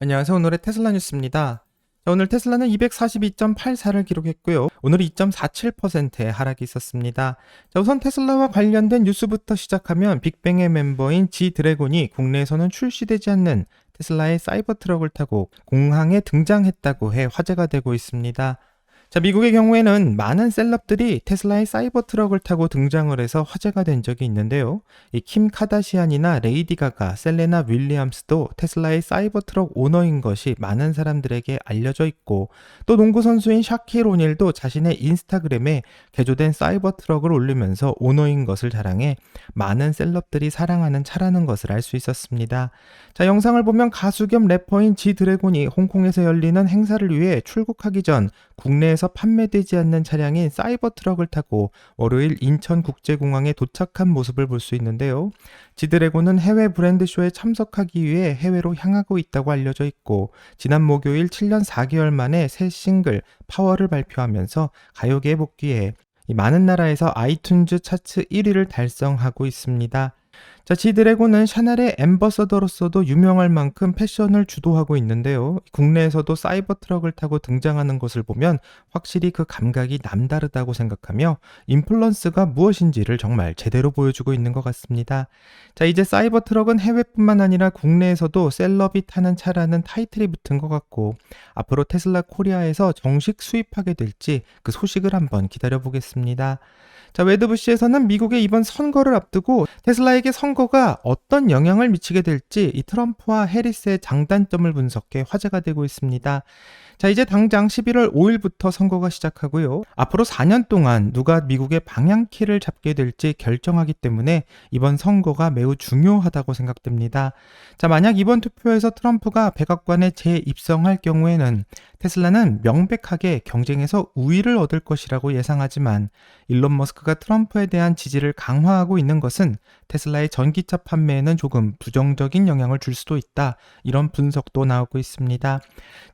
안녕하세요. 오늘의 테슬라 뉴스입니다. 자, 오늘 테슬라는 242.84를 기록했고요. 오늘 2.47%의 하락이 있었습니다. 자, 우선 테슬라와 관련된 뉴스부터 시작하면 빅뱅의 멤버인 지 드래곤이 국내에서는 출시되지 않는 테슬라의 사이버 트럭을 타고 공항에 등장했다고 해 화제가 되고 있습니다. 자, 미국의 경우에는 많은 셀럽들이 테슬라의 사이버 트럭을 타고 등장을 해서 화제가 된 적이 있는데요. 이 킴 카다시안이나 레이디 가가, 셀레나 윌리엄스도 테슬라의 사이버 트럭 오너인 것이 많은 사람들에게 알려져 있고 또 농구 선수인 샤킬 오닐도 자신의 인스타그램에 개조된 사이버 트럭을 올리면서 오너인 것을 자랑해 많은 셀럽들이 사랑하는 차라는 것을 알 수 있었습니다. 자, 영상을 보면 가수 겸 래퍼인 지 드래곤이 홍콩에서 열리는 행사를 위해 출국하기 전 국내에 서 판매되지 않는 차량인 사이버 트럭을 타고 월요일 인천국제공항에 도착한 모습을 볼 수 있는데요. 지드래곤은 해외 브랜드쇼에 참석하기 위해 해외로 향하고 있다고 알려져 있고 지난 목요일 7년 4개월 만에 새 싱글 파워를 발표하면서 가요계에 복귀해 이 많은 나라에서 아이튠즈 차트 1위를 달성하고 있습니다. 자, 지드래곤은 샤넬의 엠버서더로서도 유명할 만큼 패션을 주도하고 있는데요. 국내에서도 사이버 트럭을 타고 등장하는 것을 보면 확실히 그 감각이 남다르다고 생각하며 인플루언스가 무엇인지를 정말 제대로 보여주고 있는 것 같습니다. 자, 이제 사이버 트럭은 해외뿐만 아니라 국내에서도 셀럽이 타는 차라는 타이틀이 붙은 것 같고 앞으로 테슬라 코리아에서 정식 수입하게 될지 그 소식을 한번 기다려 보겠습니다. 자, 웨드부시에서는 미국의 이번 선거를 앞두고 테슬라에게 선거 가 어떤 영향을 미치게 될지 이 트럼프와 해리스의 장단점을 분석해 화제가 되고 있습니다. 자, 이제 당장 11월 5일부터 선거가 시작하고요. 앞으로 4년 동안 누가 미국의 방향키를 잡게 될지 결정하기 때문에 이번 선거가 매우 중요하다고 생각됩니다. 자, 만약 이번 투표에서 트럼프가 백악관에 재입성할 경우에는 테슬라는 명백하게 경쟁에서 우위를 얻을 것이라고 예상하지만 일론 머스크가 트럼프에 대한 지지를 강화하고 있는 것은 테슬라의 전기차 판매에는 조금 부정적인 영향을 줄 수도 있다. 이런 분석도 나오고 있습니다.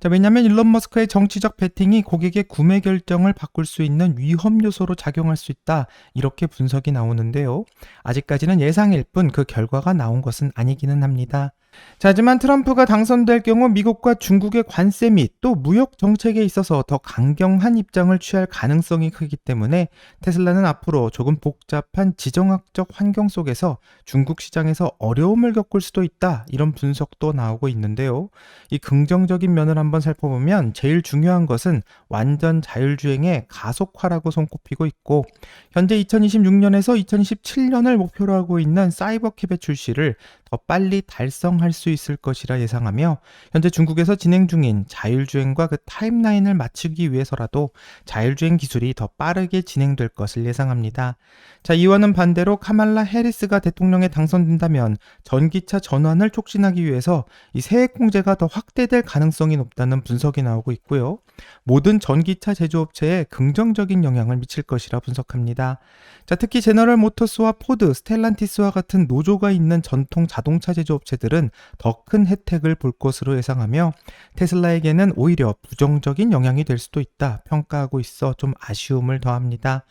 자, 왜냐하면 일론 머스크의 정치적 배팅이 고객의 구매 결정을 바꿀 수 있는 위험 요소로 작용할 수 있다. 이렇게 분석이 나오는데요. 아직까지는 예상일 뿐 그 결과가 나온 것은 아니기는 합니다. 자, 하지만 트럼프가 당선될 경우 미국과 중국의 관세 및 또 무역 정책에 있어서 더 강경한 입장을 취할 가능성이 크기 때문에 테슬라는 앞으로 조금 복잡한 지정학적 환경 속에서 중국 시장에서 어려움을 겪을 수도 있다. 이런 분석도 나오고 있는데요. 이 긍정적인 면을 한번 살펴보면 제일 중요한 것은 완전 자율주행의 가속화라고 손꼽히고 있고 현재 2026년에서 2027년을 목표로 하고 있는 사이버캡의 출시를 더 빨리 달성할 수 있을 것이라 예상하며 현재 중국에서 진행 중인 자율주행과 그 타임라인을 맞추기 위해서라도 자율주행 기술이 더 빠르게 진행될 것을 예상합니다. 자, 이와는 반대로 카말라 해리스가 대통령에 당선된다면 전기차 전환을 촉진하기 위해서 이 세액 공제가 더 확대될 가능성이 높다는 분석이 나오고 있고요. 모든 전기차 제조업체에 긍정적인 영향을 미칠 것이라 분석합니다. 자, 특히 제너럴 모터스와 포드, 스텔란티스와 같은 노조가 있는 전통 자동차 제조업체들은 더 큰 혜택을 볼 것으로 예상하며 테슬라에게는 오히려 부정적인 영향이 될 수도 있다 평가하고 있어 좀 아쉬움을 더합니다.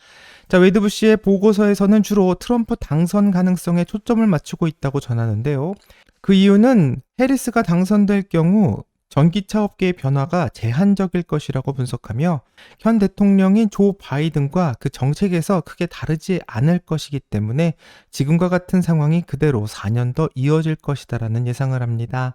자, 웨드부시의 보고서에서는 주로 트럼프 당선 가능성에 초점을 맞추고 있다고 전하는데요. 그 이유는 해리스가 당선될 경우 전기차 업계의 변화가 제한적일 것이라고 분석하며 현 대통령인 조 바이든과 그 정책에서 크게 다르지 않을 것이기 때문에 지금과 같은 상황이 그대로 4년 더 이어질 것이다라는 예상을 합니다.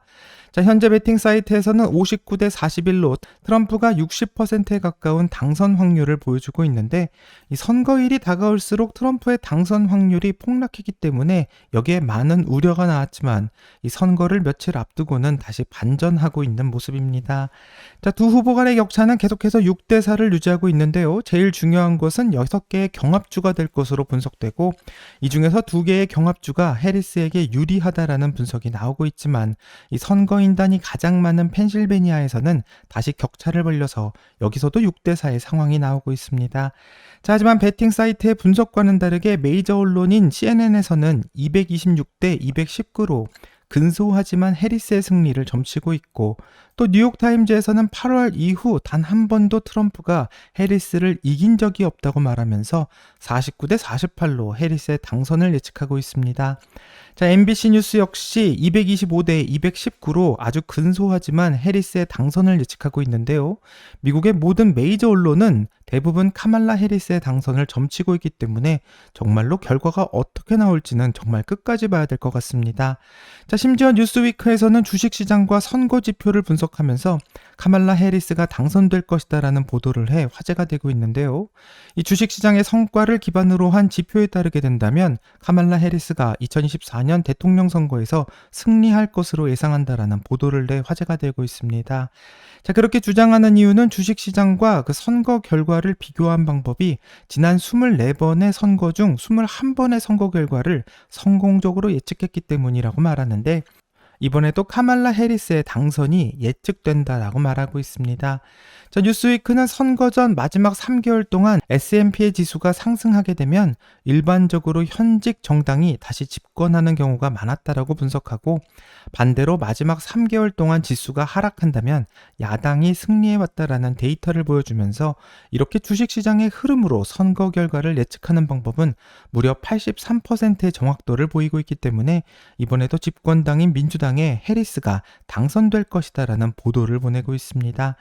자, 현재 베팅 사이트에서는 59대 41로 트럼프가 60%에 가까운 당선 확률을 보여주고 있는데 이 선거일이 다가올수록 트럼프의 당선 확률이 폭락했기 때문에 여기에 많은 우려가 나왔지만 이 선거를 며칠 앞두고는 다시 반전하고 있는 모습입니다. 자, 두 후보 간의 격차는 계속해서 6대 4를 유지하고 있는데요. 제일 중요한 것은 6개의 경합주가 될 것으로 분석되고 이 중에서 2개의 경합주가 해리스에게 유리하다라는 분석이 나오고 있지만 이 선거 선거인단이 가장 많은 펜실베니아에서는 다시 격차를 벌려서 여기서도 6대4의 상황이 나오고 있습니다. 자, 하지만 베팅 사이트의 분석과는 다르게 메이저 언론인 CNN에서는 226대 219로 근소하지만 해리스의 승리를 점치고 있고 또 뉴욕타임즈에서는 8월 이후 단 한 번도 트럼프가 해리스를 이긴 적이 없다고 말하면서 49대 48로 해리스의 당선을 예측하고 있습니다. 자, MBC 뉴스 역시 225대 219로 아주 근소하지만 해리스의 당선을 예측하고 있는데요. 미국의 모든 메이저 언론은 대부분 카말라 해리스의 당선을 점치고 있기 때문에 정말로 결과가 어떻게 나올지는 정말 끝까지 봐야 될 것 같습니다. 자, 심지어 뉴스위크에서는 주식시장과 선거 지표를 분석하면서 카말라 해리스가 당선될 것이다라는 보도를 해 화제가 되고 있는데요. 이 주식시장의 성과를 기반으로 한 지표에 따르게 된다면 카말라 해리스가 2024년 대통령 선거에서 승리할 것으로 예상한다라는 보도를 내 화제가 되고 있습니다. 자, 그렇게 주장하는 이유는 주식시장과 그 선거 결과를 비교한 방법이 지난 24번의 선거 중 21번의 선거 결과를 성공적으로 예측했기 때문이라고 말하는데 이번에도 카말라 해리스의 당선이 예측된다라고 말하고 있습니다. 자, 뉴스위크는 선거 전 마지막 3개월 동안 S&P의 지수가 상승하게 되면 일반적으로 현직 정당이 다시 집권하는 경우가 많았다라고 분석하고 반대로 마지막 3개월 동안 지수가 하락한다면 야당이 승리해 왔다라는 데이터를 보여주면서 이렇게 주식 시장의 흐름으로 선거 결과를 예측하는 방법은 무려 83%의 정확도를 보이고 있기 때문에 이번에도 집권당인 민주당 의 해리스가 당선될 것이다라는 보도를 보내고 있습니다.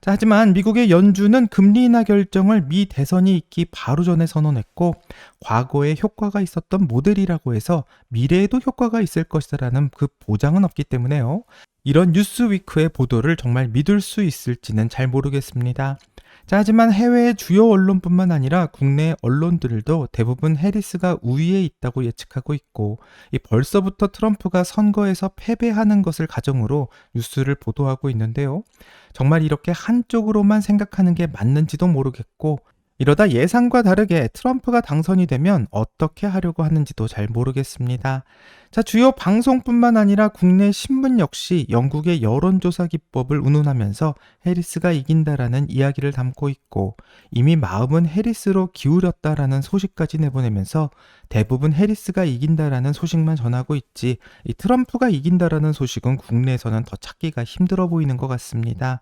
자, 하지만 미국의 연준은 금리 인하 결정을 미 대선이 있기 바로 전에 선언했고 과거에 효과가 있었던 모델이라고 해서 미래에도 효과가 있을 것이라는 그 보장은 없기 때문에요. 이런 뉴스위크의 보도를 정말 믿을 수 있을지는 잘 모르겠습니다. 자, 하지만 해외의 주요 언론뿐만 아니라 국내 언론들도 대부분 해리스가 우위에 있다고 예측하고 있고, 이 벌써부터 트럼프가 선거에서 패배하는 것을 가정으로 뉴스를 보도하고 있는데요. 정말 이렇게 한쪽으로만 생각하는 게 맞는지도 모르겠고, 이러다 예상과 다르게 트럼프가 당선이 되면 어떻게 하려고 하는지도 잘 모르겠습니다. 자, 주요 방송뿐만 아니라 국내 신문 역시 영국의 여론조사 기법을 운운하면서 해리스가 이긴다라는 이야기를 담고 있고 이미 마음은 해리스로 기울였다라는 소식까지 내보내면서 대부분 해리스가 이긴다라는 소식만 전하고 있지 이 트럼프가 이긴다라는 소식은 국내에서는 더 찾기가 힘들어 보이는 것 같습니다.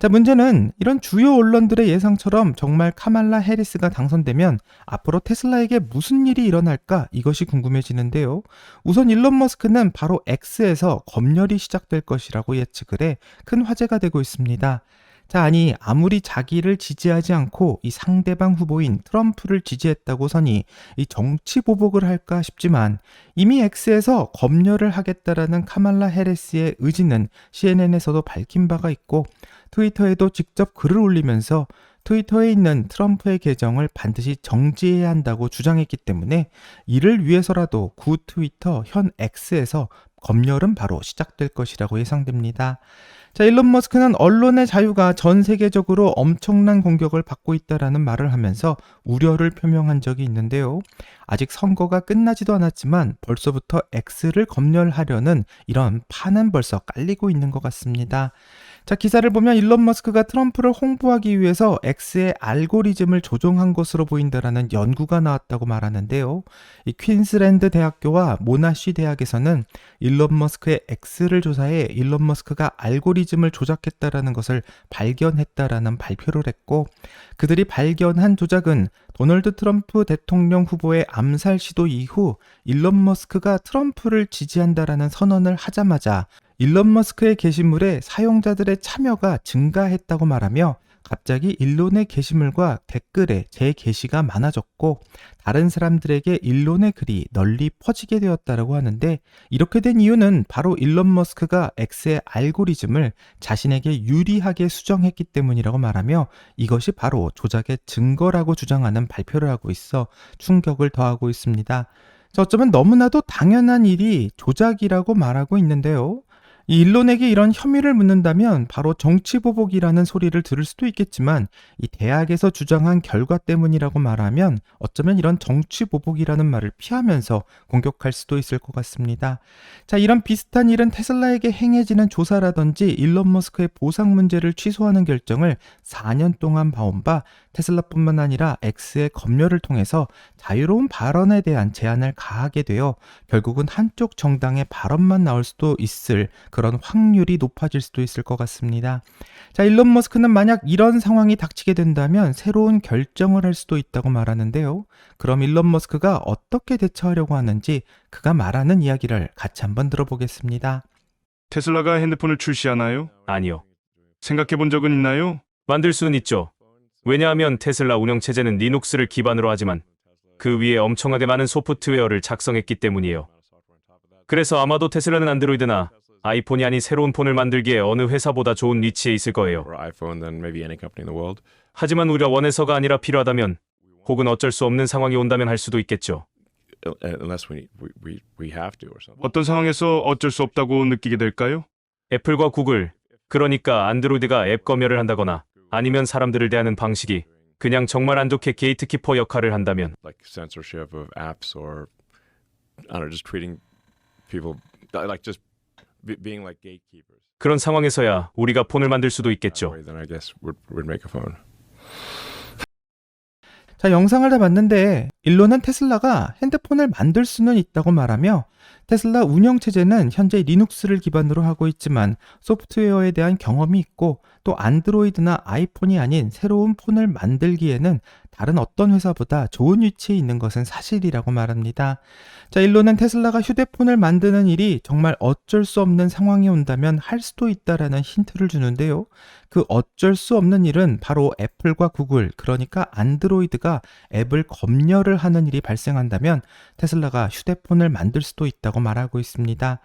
자, 문제는 이런 주요 언론들의 예상처럼 정말 카말라 해리스가 당선되면 앞으로 테슬라에게 무슨 일이 일어날까 이것이 궁금해지는데요. 우선 일론 머스크는 바로 X에서 검열이 시작될 것이라고 예측을 해 큰 화제가 되고 있습니다. 자, 아니, 아무리 자기를 지지하지 않고 이 상대방 후보인 트럼프를 지지했다고 서니 이 정치 보복을 할까 싶지만 이미 X에서 검열을 하겠다라는 카말라 헤레스의 의지는 CNN에서도 밝힌 바가 있고 트위터에도 직접 글을 올리면서 트위터에 있는 트럼프의 계정을 반드시 정지해야 한다고 주장했기 때문에 이를 위해서라도 구 트위터 현 X에서 검열은 바로 시작될 것이라고 예상됩니다. 자, 일론 머스크는 언론의 자유가 전 세계적으로 엄청난 공격을 받고 있다라는 말을 하면서 우려를 표명한 적이 있는데요. 아직 선거가 끝나지도 않았지만 벌써부터 X를 검열하려는 이런 판은 벌써 깔리고 있는 것 같습니다. 자, 기사를 보면 일론 머스크가 트럼프를 홍보하기 위해서 X의 알고리즘을 조종한 것으로 보인다라는 연구가 나왔다고 말하는데요. 이 퀸스랜드 대학교와 모나쉬 대학에서는 일론 머스크의 X를 조사해 일론 머스크가 알고리즘 을 조작했다라는 것을 발견했다라는 발표를 했고 그들이 발견한 조작은 도널드 트럼프 대통령 후보의 암살 시도 이후 일론 머스크가 트럼프를 지지한다라는 선언을 하자마자 일론 머스크의 게시물에 사용자들의 참여가 증가했다고 말하며 갑자기 일론의 게시물과 댓글에 제 게시가 많아졌고 다른 사람들에게 일론의 글이 널리 퍼지게 되었다라고 하는데 이렇게 된 이유는 바로 일론 머스크가 X의 알고리즘을 자신에게 유리하게 수정했기 때문이라고 말하며 이것이 바로 조작의 증거라고 주장하는 발표를 하고 있어 충격을 더하고 있습니다. 어쩌면 너무나도 당연한 일이 조작이라고 말하고 있는데요. 이 일론에게 이런 혐의를 묻는다면 바로 정치보복이라는 소리를 들을 수도 있겠지만 이 대학에서 주장한 결과 때문이라고 말하면 어쩌면 이런 정치보복이라는 말을 피하면서 공격할 수도 있을 것 같습니다. 자, 이런 비슷한 일은 테슬라에게 행해지는 조사라든지 일론 머스크의 보상 문제를 취소하는 결정을 4년 동안 봐온 바 테슬라뿐만 아니라 X의 검열을 통해서 자유로운 발언에 대한 제한을 가하게 되어 결국은 한쪽 정당의 발언만 나올 수도 있을 그런 확률이 높아질 수도 있을 것 같습니다. 자, 일론 머스크는 만약 이런 상황이 닥치게 된다면 새로운 결정을 할 수도 있다고 말하는데요. 그럼 일론 머스크가 어떻게 대처하려고 하는지 그가 말하는 이야기를 같이 한번 들어보겠습니다. 테슬라가 핸드폰을 출시하나요? 아니요. 생각해 본 적은 있나요? 만들 수는 있죠. 왜냐하면 테슬라 운영 체제는 리눅스를 기반으로 하지만 그 위에 엄청나게 많은 소프트웨어를 작성했기 때문이에요. 그래서 아마도 테슬라는 안드로이드나 아이폰이 아닌 새로운 폰을 만들기에 어느 회사보다 좋은 위치에 있을 거예요. or iPhone than maybe any company in the world. 하지만 우리가 원해서가 아니라 필요하다면 혹은 어쩔 수 없는 상황이 온다면 할 수도 있겠죠. uh, Unless we we we, we have to or something. 어떤 상황에서 어쩔 수 없다고 느끼게 될까요? 애플과 구글, 그러니까 안드로이드가 앱 검열을 한다거나 아니면 사람들을 대하는 방식이 그냥 정말 안 좋게 게이트키퍼 역할을 한다면 Like censorship of apps or I don't know, just treating people like just 그런 상황에서야 우리가 폰을 만들 수도 있겠죠. Then I guess we'd, we'd make a phone. 자, 영상을 다 봤는데 일론은 테슬라가 핸드폰을 만들 수는 있다고 말하며 테슬라 운영 체제는 현재 리눅스를 기반으로 하고 있지만 소프트웨어에 대한 경험이 있고 또 안드로이드나 아이폰이 아닌 새로운 폰을 만들기에는 다른 어떤 회사보다 좋은 위치에 있는 것은 사실이라고 말합니다. 자, 일론은 테슬라가 휴대폰을 만드는 일이 정말 어쩔 수 없는 상황이 온다면 할 수도 있다라는 힌트를 주는데요. 그 어쩔 수 없는 일은 바로 애플과 구글, 그러니까 안드로이드가 앱을 검열을 하는 일이 발생한다면 테슬라가 휴대폰을 만들 수도 있다고 말하고 있습니다.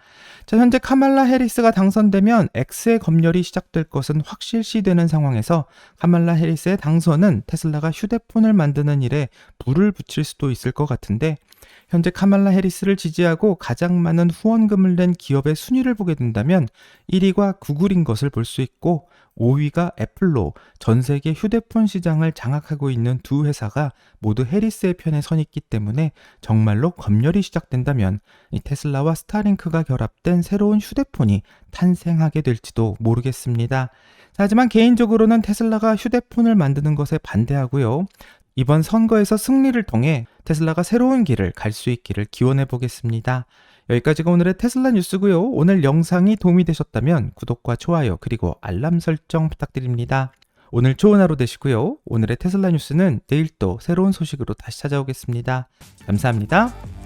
자, 현재 카말라 해리스가 당선되면 X의 검열이 시작될 것은 확실시되는 상황에서 카말라 해리스의 당선은 테슬라가 휴대폰 을 만드는 일에 불을 붙일 수도 있을 것 같은데 현재 카말라 해리스를 지지하고 가장 많은 후원금을 낸 기업의 순위를 보게 된다면 1위가 구글인 것을 볼 수 있고 5위가 애플로 전 세계 휴대폰 시장을 장악하고 있는 두 회사가 모두 해리스의 편에 선 있기 때문에 정말로 검열이 시작된다면 이 테슬라와 스타링크가 결합된 새로운 휴대폰이 탄생하게 될지도 모르겠습니다. 자, 하지만 개인적으로는 테슬라가 휴대폰을 만드는 것에 반대하고요. 이번 선거에서 승리를 통해 테슬라가 새로운 길을 갈 수 있기를 기원해 보겠습니다. 여기까지가 오늘의 테슬라 뉴스고요. 오늘 영상이 도움이 되셨다면 구독과 좋아요 그리고 알람 설정 부탁드립니다. 오늘 좋은 하루 되시고요. 오늘의 테슬라 뉴스는 내일 또 새로운 소식으로 다시 찾아오겠습니다. 감사합니다.